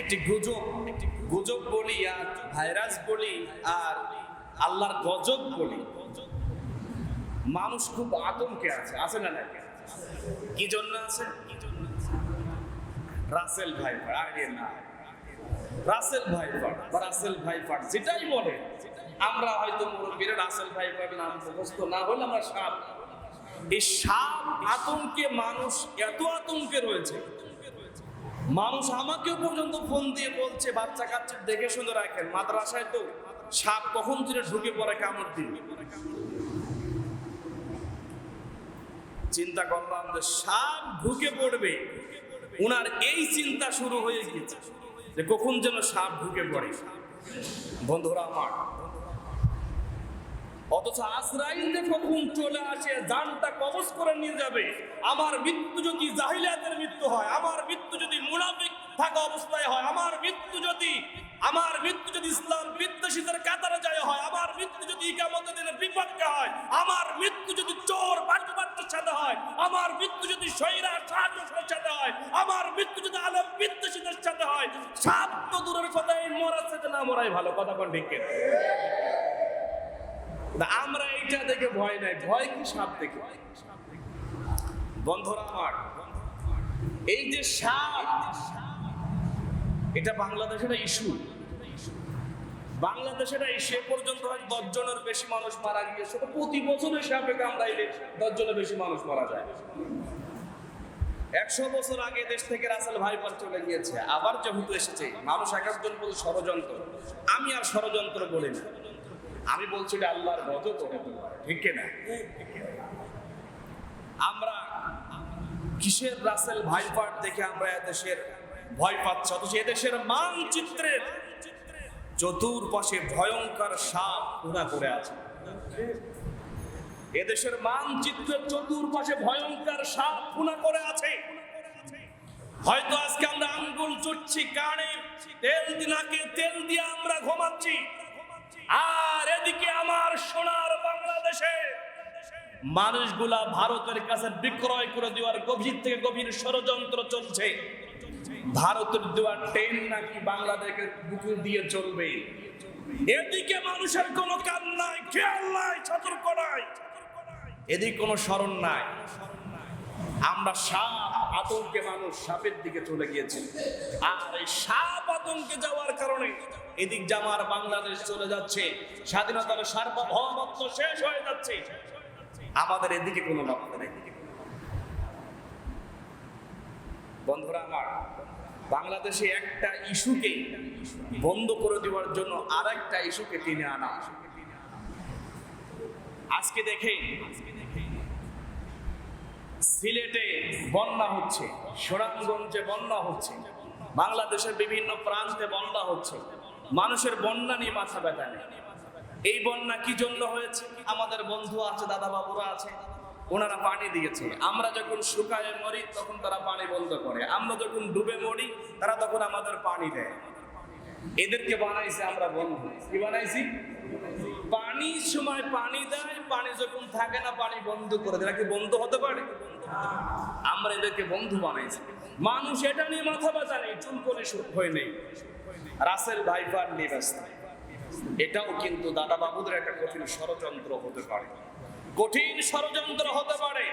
একটি গুজব গুজব বলি আর ভাইরাস বলি আর আল্লাহর গজব বলি। মানুষ খুব আতঙ্কে আছে আছে না নাকি কি জন্য আছে? কি জন্য রাসেল ভাইপার, আগে না। রাসেল ভাইপার বা রাসেল ভাইপার, যেটাই বলে, আমরা হয়তো মুরব্বীরা রাসেল ভাইপার নাম মুখস্থ না হলে আমরা সাপ। এই সাপ আতঙ্কে মানুষ এত আতঙ্কে রয়েছে। মানুষ আমাকেও পর্যন্ত ফোন দিয়ে বলছে, বাচ্চা কাচ্চা দেখে শুনে রাখেন। মাদ্রাসায় তো সাপ কখন ধরে ঢুকে পড়ে কামড় দিবে চিন্তা করলাম যে সাপ ঢুকে পড়বে। ওনার এই চিন্তা শুরু হয়ে গিয়েছে যে কখন যেন সাপ ঢুকে পড়ে। বন্ধুরা আমার অথচ আজরাইল কখন চলে আসে, জানটা কবজ করে নিয়ে যাবে। আমার মৃত্যু যদি জাহিলিয়াতের মৃত্যু হয়, আমার মৃত্যু যদি মুনাফিক থাকা অবস্থায় হয়, আমার মৃত্যু যদি আমার মৃত্যু যদি ইসলাম বিদ্বেষীদের কাতারে যায় হয়, আমার মৃত্যু যদি ইকামতের দিনের বিপক্ষে হয়, আমার মৃত্যু যদি চোর বাট্টুর সাথে হয়, আমার মৃত্যু যদি সৈরা শাসকের সাথে হয়, আমার মৃত্যু যদি আলম বিদ্বেষীদের সাথে হয়, সাপ তো দূরের কথা মরার সাথে না মরাই ভালো, কথা কোন ঠিক আমরা এইটা দেখে ভয় নাই, ভয় কি সাপ দেখে? বন্ধুরা আমার, এই যে সাপ, এটা বাংলাদেশের ইস্যু? বাংলাদেশের সে পর্যন্ত হয় দশ জনের বেশি মানুষ মারা গিয়েছে। তো প্রতি বছরে সাপে কামড়াইলে দশ জনের বেশি মানুষ মারা যায়। একশো বছর আগে দেশ থেকে রাসেল ভাইপার চলে গিয়েছে, আবার যেহেতু এসেছে, মানুষ এক একজন বলে ষড়যন্ত্র। আমি আর ষড়যন্ত্র বলি না। আমি বলছি এটা আল্লাহর হতে পারে ঠিক না আমরা কিসের রাসেল ভাইপার দেখে আমরা এদেশের ভয় পাচ্ছি? অথচ এদেশের মানচিত্রের চতুর্পাশে ভয়ঙ্কর সাপ পুরা করে আছে। এদেশের মানচিত্রের চতুর্পাশে ভয়ঙ্কর সাপ পুনা করে আছে। হয়তো আজকে আমরা আঙ্গুল চুটছি, কানে তেল দিনাকে তেল দিয়ে আমরা ঘুমাচ্ছি। আর এদিকে আমার সোনার বাংলাদেশে মানুষগুলা ভারতের কাছে বিক্রয় করে দেওয়ার গভীর থেকে গভীর ষড়যন্ত্র চলছে। ভারতের দেওয়ার ট্রেন নাকি বাংলাদেশের বুকে দিয়ে চলবে? এদিকে মানুষের কোনো কান নাই, খেয়াল নাই, সতর্ক নাই। এদিকে কোনো স্মরণ নাই। আমরা সাপ, আতঙ্কে মানুষ সাপের দিকে চলে গিয়েছি। আর এই সাপ আতঙ্কে যাওয়ার কারণে এদিক জামার বাংলাদেশ চলে যাচ্ছে। স্বাধীনতার সার্বভৌমত্ব শেষ হয়ে যাচ্ছে। আমাদের এদিকে কোনো লক্ষ্য নেই। বন্ধুরা আমার, বাংলাদেশে একটা ইস্যুকে বন্ধ করে দেওয়ার জন্য আর একটা ইস্যুকে টেনে আনা। আজকে দেখেন সিলেটে বন্যা হচ্ছে, সুনামগঞ্জে বন্যা হচ্ছে। বাংলাদেশের বিভিন্ন প্রান্তে বন্যা হচ্ছে। মানুষের বন্যা নিয়ে মাথা ব্যথা নেই। এই বন্যা কি জন্য হয়েছে? আমাদের বন্ধু আছে দাদা বাবুরা আছে, ওনারা পানি দিয়েছে। আমরা যখন শুকায় মরি, তখন তারা পানি বন্ধ করে। আমরা যখন ডুবে মরি, তারা তখন আমাদের পানি দেয়। এদেরকে বানাইছে আমরা বন্ধু। কি বানাইছি? পানির সময় পানি দেয়, পানি যখন থাকে না, পানি বন্ধ করে দেয়। কি বন্ধ হতে পারে? আমরা এদেরকে বন্ধু বানাইছি। মানুষ এটা নিয়ে মাথা ব্যথা নেই চুল করে হয়ে নেই। রাসেল ভাইপার নিবেস্তা এটাও কিন্তু দাদা বাবুদের একটা কঠিন ষড়যন্ত্র হতে পারে। কঠিন ষড়যন্ত্র হতে পারে।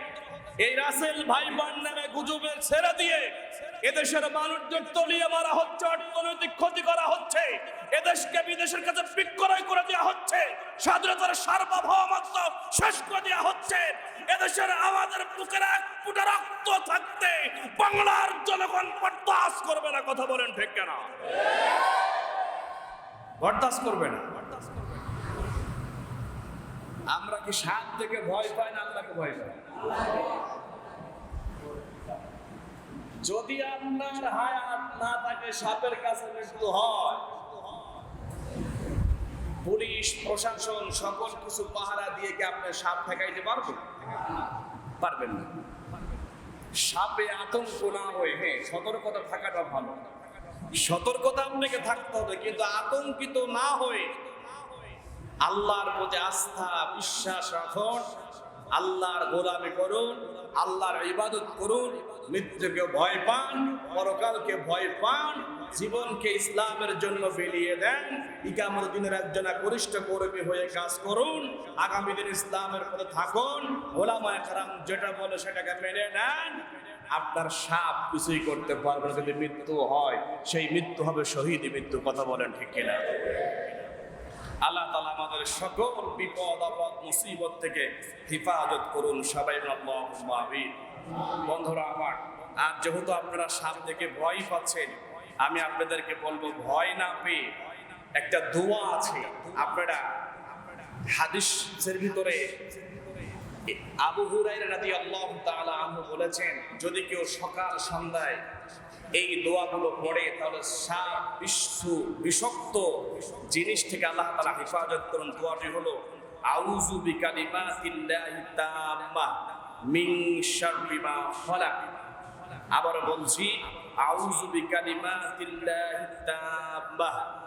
এই রাসেল ভাইপার নামে গুজবের ছেড়ে দিয়ে এদেশের মানুষদের তলিয়ে মারা হচ্ছে, অর্থনৈতিক ক্ষতি করা হচ্ছে, এদেশকে বিদেশের কাছে বিক্রয় করে দেওয়া হচ্ছে, স্বাধীনতার সার্বভৌমত্ব শেষ করে দেওয়া হচ্ছে, এদেশের আমাদের বুকের এক ফুটা রক্ত থাকতে বাংলার জনগণ বরদাস্ত করবে না, কথা বলেন ঠিক কেনা? বরদাস্ত করবে না। আমরা কি সাত থেকে ভয় পাই না আল্লাহকে ভয় পাই? যদি আপনার হায়াত না থাকে, সাপের কাছে মৃত্যু হয়। পুলিশ, প্রশাসন সকল কিছু পাহারা দিয়ে কি আপনি সাপ ঠেকাইতে পারবেন? পারবেন না। সাপে আতঙ্ক না হয়ে হ্যাঁ সতর্কতা থাকাটা ভালো। সতর্কতা আপনাকে থাকতে হবে, কিন্তু আতঙ্কিত না হয়ে আল্লাহর প্রতি আস্থা, বিশ্বাস রাখুন, আল্লাহর গোলামি করুন, আল্লাহর ইবাদত করুন মৃত্যুকে ভয় পান, পরকালকে ভয় পান, জীবনকে ইসলামের জন্য বিলিয়ে দেন। ইকামত দিনের একজন কনিষ্ঠ কর্মী হয়ে কাজ করুন। আগামী দিন ইসলামের পথে থাকুন। ওলামা একরাম যেটা বলে সেটাকে মেনে নেন। আপনার সাপ কিছুই করতে পারবে না, যদি মৃত্যু হয়, সেই মৃত্যু হবে শহীদ মৃত্যু, কথা বলেন ঠিক কিনা? আল্লাহ তালা আমাদের সকল বিপদ, আপদ, মুসিবত থেকে হেফাজত করুন। সবাই আমিন। বন্ধুরা আমার, আর যেহেতু আপনারা সাপ থেকে ভয় পাচ্ছেন, আমি আপনাদেরকে বলব ভয় না পেয়ে একটা দোয়া আছে। আপনারা হাদিসের ভিতরে আবু হুরাইরা রাদিয়াল্লাহু তাআলা আনহু বলেছেন, যদি কেউ সকাল সন্ধ্যায় এই দোয়াগুলো পড়ে, তাহলে সাপ বিশ্বু বিষাক্ত জিনিস থেকে আল্লাহ তাআলা হেফাজত করুন। দোয়াটি হলো, আউযু বিকালিমাতিল্লাহি তাম্মা মা খালাক। আবার বলছি, আউযু বিকালিমাতিল্লাহি তাম্মা।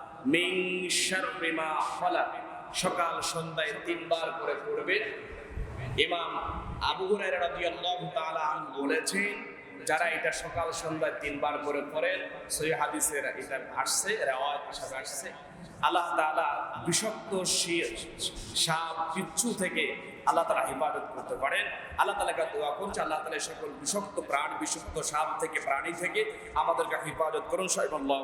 শাররি মা খালাক। সকাল সন্ধ্যায় তিনবার করে পড়বেন। ইমাম আবু হুরায়রা রাদিয়াল্লাহু তাআলা আনহু বলেছেন, যারা এটা সকাল সন্ধ্যায় তিনবার করে পড়েন, সহি হাদিসের এটা আসছে, রেওয়ায়ত হিসাবে আসছে। আল্লাহ তাআলা বিষাক্ত শি- সাপ বিচ্ছু থেকে আল্লাহ তালা হেফাজত করতে পারেন। আল্লাহ তালাকে দোয়া করছে, আল্লাহ তালা সকল বিষক্ত প্রাণ, বিষক্ত সাপ থেকে, প্রাণী থেকে আমাদেরকে হেফাজত করুন, সাহেব আল্লাহ